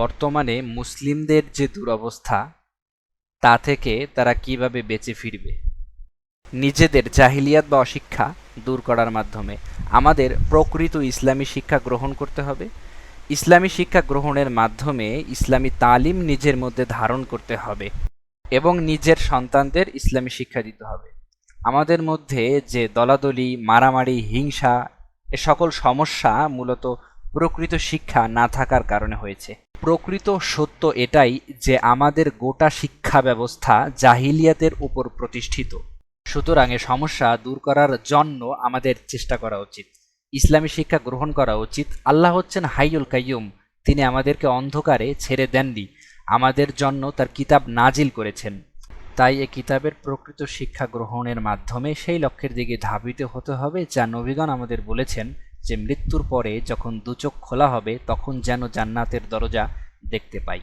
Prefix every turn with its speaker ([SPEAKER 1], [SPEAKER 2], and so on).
[SPEAKER 1] বর্তমানে মুসলিমদের যে দুরবস্থা, তা থেকে তারা কীভাবে বেঁচে ফিরবে? নিজেদের জাহিলিয়াত বা অশিক্ষা দূর করার মাধ্যমে আমাদের প্রকৃত ইসলামী শিক্ষা গ্রহণ করতে হবে। ইসলামী শিক্ষা গ্রহণের মাধ্যমে ইসলামী তালিম নিজের মধ্যে ধারণ করতে হবে এবং নিজের সন্তানদের ইসলামী শিক্ষা দিতে হবে। আমাদের মধ্যে যে দলাদলি, মারামারি, হিংসা, এ সকল সমস্যা মূলত প্রকৃত শিক্ষা না থাকার কারণে হয়েছে। প্রকৃত সত্য এটাই যে আমাদের গোটা শিক্ষা ব্যবস্থা জাহিলিয়াতের উপর প্রতিষ্ঠিত। সুতরাং এ সমস্যা দূর করার জন্য আমাদের চেষ্টা করা উচিত। ইসলামী শিক্ষা গ্রহণ করা উচিত। আল্লাহ হচ্ছেন হাইউল কাইয়ুম। তিনি আমাদেরকে অন্ধকারে ছেড়ে দেননি। আমাদের জন্য তার কিতাব নাজিল করেছেন। তাই এ কিতাবের প্রকৃত শিক্ষা গ্রহণের মাধ্যমে সেই লক্ষ্যের দিকে ধাবিত হতে হবে যা নবীগণ আমাদের বলেছেন যে মৃত্যুর পরে যখন দুচোখ খোলা হবে তখন যেন জান্নাতের দরজা দেখতে পাই।